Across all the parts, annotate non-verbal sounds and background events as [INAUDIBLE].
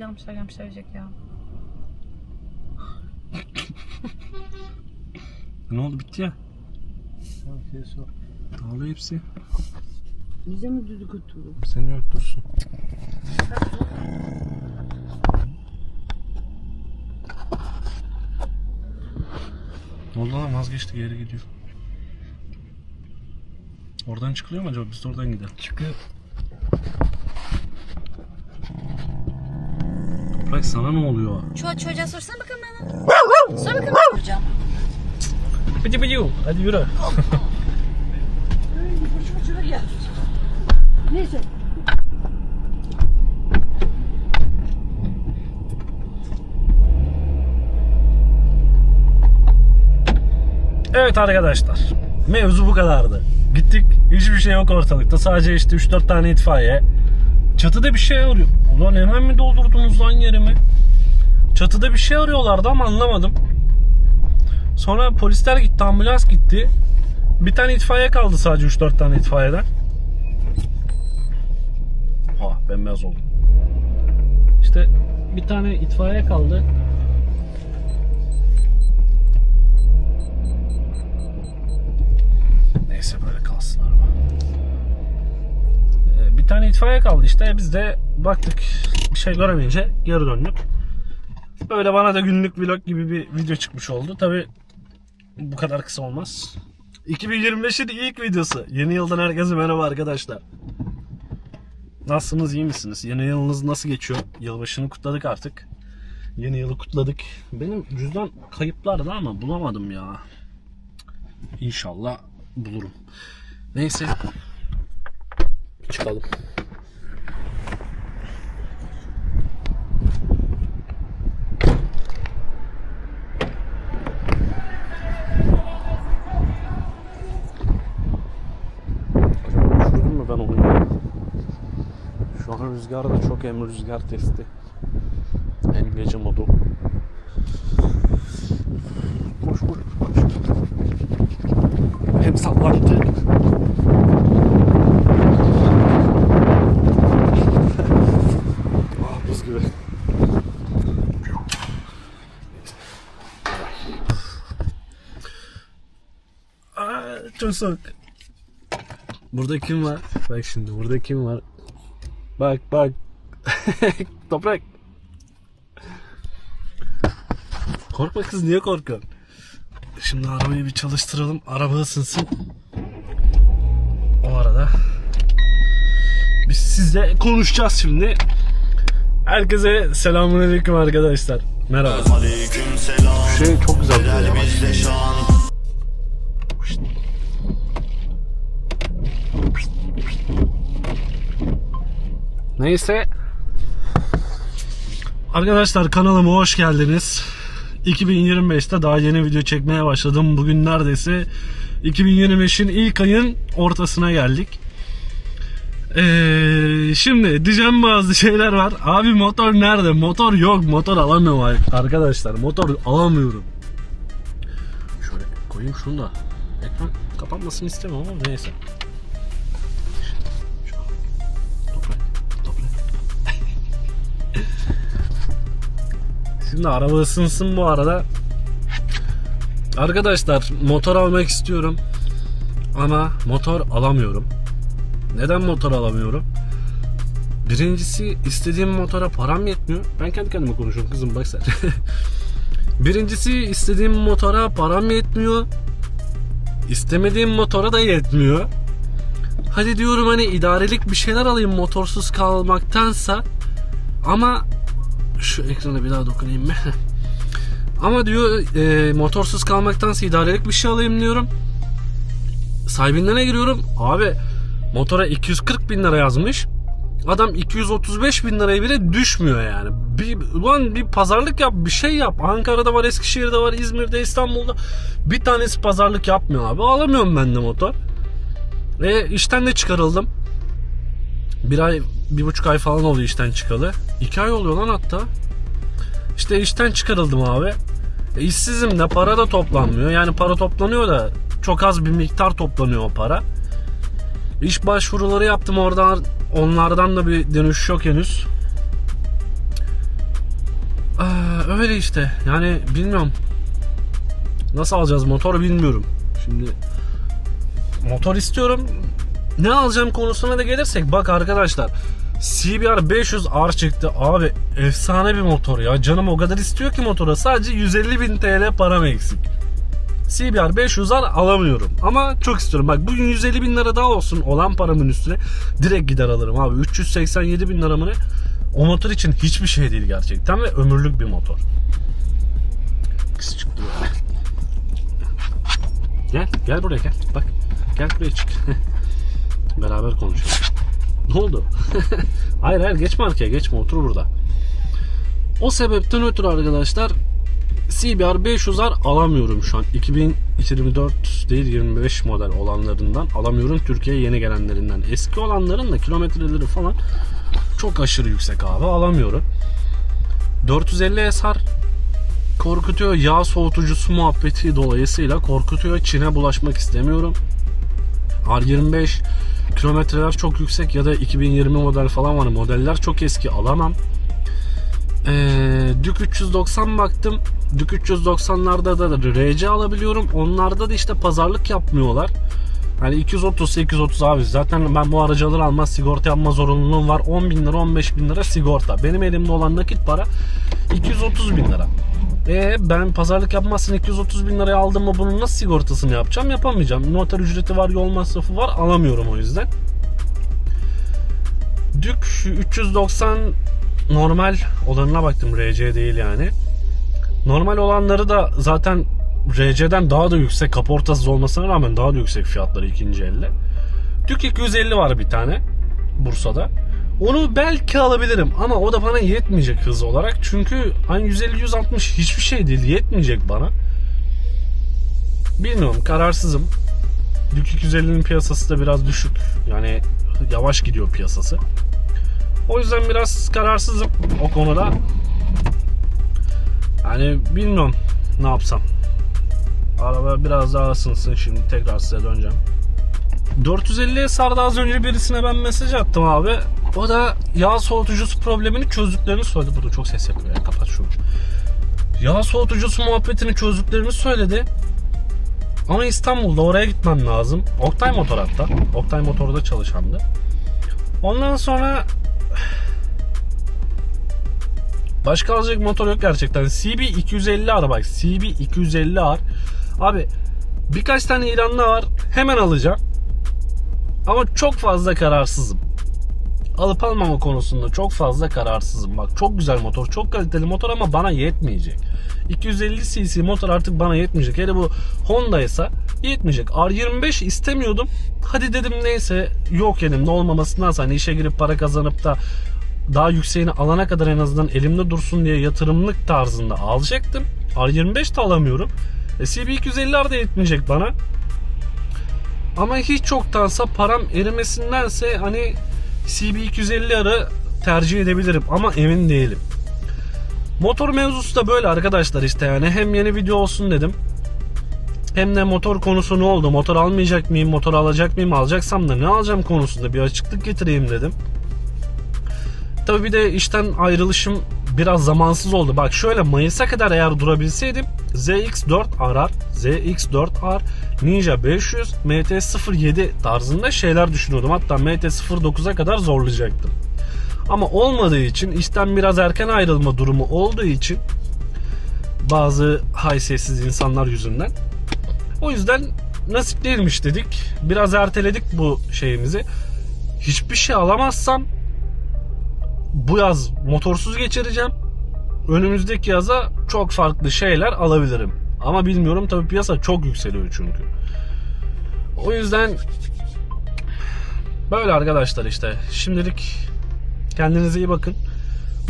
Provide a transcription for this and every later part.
De almışlar gelmişler ya. Ne oldu bitti ya. O. Ağlıyor hepsi. Bize mi düdük götürdü? Seni yok dursun. Ne oldu lan vazgeçti geri gidiyor. Oradan çıkılıyor mu acaba? Biz de oradan gidelim. Çıkıyor. Toprak sana ne oluyor? Şu çocuğa sorsana bakalım bana. Sor bakalım yapacağım. Bıcı bıcı. Hadi yürü. Neyse. Evet arkadaşlar. Mevzu bu kadardı. Gittik. Hiçbir şey yok ortalıkta. Sadece işte 3-4 tane itfaiye. Çatıda bir şey arıyor. Ulan hemen mi doldurdunuz lan yerimi? Çatıda bir şey arıyorlardı ama anlamadım. Sonra polisler gitti, ambulans gitti. Bir tane itfaiye kaldı sadece 3-4 tane itfaiyeden. Ha bembeyaz oldu. İşte bir tane itfaiye kaldı. Neyse böyle kalsın araba. Tane itfaiye kaldı işte. Biz de baktık bir şey göremeyince geri döndük. Böyle bana da günlük vlog gibi bir video çıkmış oldu. Tabi bu kadar kısa olmaz. 2025'in ilk videosu. Yeni yıldan herkese merhaba arkadaşlar. Nasılsınız iyi misiniz? Yeni yılınız nasıl geçiyor? Yılbaşını kutladık artık. Yeni yılı kutladık. Benim cüzdan kayıplardı ama bulamadım ya. İnşallah bulurum. Neyse. Çıkalım. Ben onu? Şu an rüzgar da çok hem rüzgar testi. Hem gece modu. Koş koş koş. Hem sallantı. Çok soğuk. Burada kim var? Bak şimdi burada kim var? Bak bak. [LAUGHS] Toprak. Korkma kız niye korkuyorsun? Şimdi arabayı bir çalıştıralım. Araba ısınsın. O arada biz sizle konuşacağız şimdi. Herkese selamünaleyküm arkadaşlar. Merhaba. Aleyküm selam. Şey çok güzel duruyor Gel ya. bizde şan. Neyse. Arkadaşlar kanalıma hoş geldiniz. 2025'te daha yeni video çekmeye başladım. Bugün neredeyse 2025'in ilk ayın ortasına geldik. Ee, şimdi diyeceğim bazı şeyler var. Abi motor nerede? Motor yok. Motor alamıyorum arkadaşlar. Motor alamıyorum. Şöyle koyayım şunu da. Ekran kapanmasını istemem ama neyse. Şimdi araba ısınsın bu arada. Arkadaşlar motor almak istiyorum. Ama motor alamıyorum. Neden motor alamıyorum? Birincisi istediğim motora param yetmiyor. Ben kendi kendime konuşuyorum kızım bak sen. [LAUGHS] Birincisi istediğim motora param yetmiyor. İstemediğim motora da yetmiyor. Hadi diyorum hani idarelik bir şeyler alayım motorsuz kalmaktansa. Ama şu ekrana bir daha dokunayım mı? [LAUGHS] Ama diyor e, motorsuz kalmaktansa idarelik bir şey alayım diyorum. Sahibinden giriyorum. Abi motora 240 bin lira yazmış. Adam 235 bin liraya bile düşmüyor yani. Bir, ulan bir pazarlık yap bir şey yap. Ankara'da var, Eskişehir'de var, İzmir'de, İstanbul'da. Bir tanesi pazarlık yapmıyor abi. Alamıyorum ben de motor. Ve işten de çıkarıldım. Bir ay, bir buçuk ay falan oluyor işten çıkalı. İki ay oluyor lan hatta. İşte işten çıkarıldım abi. E, işsizim de para da toplanmıyor. Yani para toplanıyor da çok az bir miktar toplanıyor o para. İş başvuruları yaptım oradan onlardan da bir dönüş yok henüz. Ee, öyle işte. Yani bilmiyorum. Nasıl alacağız motor bilmiyorum. Şimdi motor istiyorum. Ne alacağım konusuna da gelirsek bak arkadaşlar CBR 500 R çıktı. Abi efsane bir motor ya. Canım o kadar istiyor ki motora. Sadece 150 bin TL param eksik. CBR 500 R alamıyorum. Ama çok istiyorum. Bak bugün 150 bin lira daha olsun olan paramın üstüne direkt gider alırım abi. 387 bin lira mı ne? O motor için hiçbir şey değil gerçekten ve ömürlük bir motor. Kız çıktı böyle. Gel, gel buraya gel. Bak, gel buraya çık. [LAUGHS] Beraber konuşalım. Ne oldu? [LAUGHS] hayır hayır geçme arkaya geçme otur burada. O sebepten ötürü arkadaşlar CBR 500R alamıyorum şu an. 2024 değil 25 model olanlarından alamıyorum. Türkiye'ye yeni gelenlerinden. Eski olanların da kilometreleri falan çok aşırı yüksek abi alamıyorum. 450 SR korkutuyor. Yağ soğutucusu muhabbeti dolayısıyla korkutuyor. Çin'e bulaşmak istemiyorum. R25 kilometreler çok yüksek ya da 2020 model falan var. Modeller çok eski alamam. Ee, Dük 390 baktım. Dük 390'larda da RC alabiliyorum. Onlarda da işte pazarlık yapmıyorlar. Hani 230 830 abi zaten ben bu aracı alır almaz sigorta yapma zorunluluğum var 10 bin lira 15 bin lira sigorta benim elimde olan nakit para 230 bin lira e ben pazarlık yapmazsın 230 bin liraya aldım mı bunun nasıl sigortasını yapacağım yapamayacağım noter ücreti var yol masrafı var alamıyorum o yüzden Dük 390 normal olanına baktım RC değil yani normal olanları da zaten RC'den daha da yüksek kaportasız olmasına rağmen daha da yüksek fiyatları ikinci elde. Dük 250 var bir tane Bursa'da. Onu belki alabilirim ama o da bana yetmeyecek hız olarak. Çünkü hani 150-160 hiçbir şey değil yetmeyecek bana. Bilmiyorum kararsızım. Dük 250'nin piyasası da biraz düşük. Yani yavaş gidiyor piyasası. O yüzden biraz kararsızım o konuda. Yani bilmiyorum ne yapsam. Araba biraz daha ısınsın şimdi tekrar size döneceğim. 450 sardı az önce birisine ben mesaj attım abi. O da yağ soğutucusu problemini çözdüklerini söyledi. Burada çok ses yapıyor ya kapat şunu. Yağ soğutucusu muhabbetini çözdüklerini söyledi. Ama İstanbul'da oraya gitmem lazım. Oktay Motor hatta. Oktay Motor'da çalışandı. Ondan sonra Başka alacak motor yok gerçekten. CB 250R bak. CB 250R. Abi birkaç tane ilanla var. Hemen alacağım. Ama çok fazla kararsızım. Alıp almama konusunda çok fazla kararsızım. Bak çok güzel motor, çok kaliteli motor ama bana yetmeyecek. 250 cc motor artık bana yetmeyecek. Hele bu Honda ise yetmeyecek. R25 istemiyordum. Hadi dedim neyse yok elimde olmamasındansa hani işe girip para kazanıp da daha yükseğini alana kadar en azından elimde dursun diye yatırımlık tarzında alacaktım. R25 de alamıyorum. E, CB250'ler de yetmeyecek bana. Ama hiç çoktansa param erimesindense hani CB250'ları tercih edebilirim ama emin değilim. Motor mevzusu da böyle arkadaşlar işte yani hem yeni video olsun dedim. Hem de motor konusu ne oldu? Motor almayacak mıyım? Motor alacak mıyım? Alacaksam da ne alacağım konusunda bir açıklık getireyim dedim. Tabii bir de işten ayrılışım biraz zamansız oldu. Bak şöyle Mayıs'a kadar eğer durabilseydim ZX4 RR, ZX4R, Ninja 500, MT-07 tarzında şeyler düşünüyordum. Hatta MT-09'a kadar zorlayacaktım. Ama olmadığı için işten biraz erken ayrılma durumu olduğu için bazı haysiyetsiz insanlar yüzünden o yüzden nasip değilmiş dedik. Biraz erteledik bu şeyimizi. Hiçbir şey alamazsam bu yaz motorsuz geçireceğim. Önümüzdeki yaza çok farklı şeyler alabilirim. Ama bilmiyorum tabii piyasa çok yükseliyor çünkü. O yüzden böyle arkadaşlar işte. Şimdilik kendinize iyi bakın.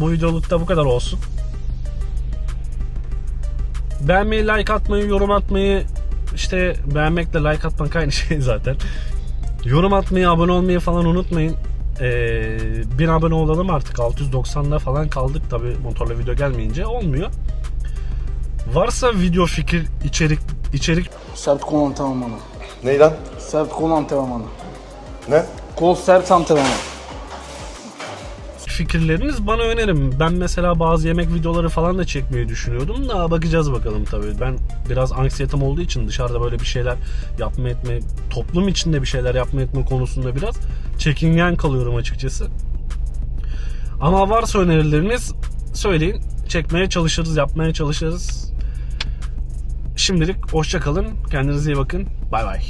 Bu videolukta bu kadar olsun. Beğenmeyi, like atmayı, yorum atmayı işte beğenmekle like atmak aynı şey [LAUGHS] zaten. Yorum atmayı, abone olmayı falan unutmayın. Ee, 1000 abone olalım artık 690'da falan kaldık tabi motorla video gelmeyince olmuyor. Varsa video fikir içerik içerik Sert kol antrenmanı. Ney lan? Sert kol antrenmanı. Ne? Kol sert antrenmanı. fikirleriniz bana önerin. Ben mesela bazı yemek videoları falan da çekmeyi düşünüyordum da bakacağız bakalım tabii. Ben biraz anksiyetem olduğu için dışarıda böyle bir şeyler yapma etme, toplum içinde bir şeyler yapma etme konusunda biraz çekingen kalıyorum açıkçası. Ama varsa önerileriniz söyleyin. Çekmeye çalışırız, yapmaya çalışırız. Şimdilik hoşça kalın. Kendinize iyi bakın. Bay bay.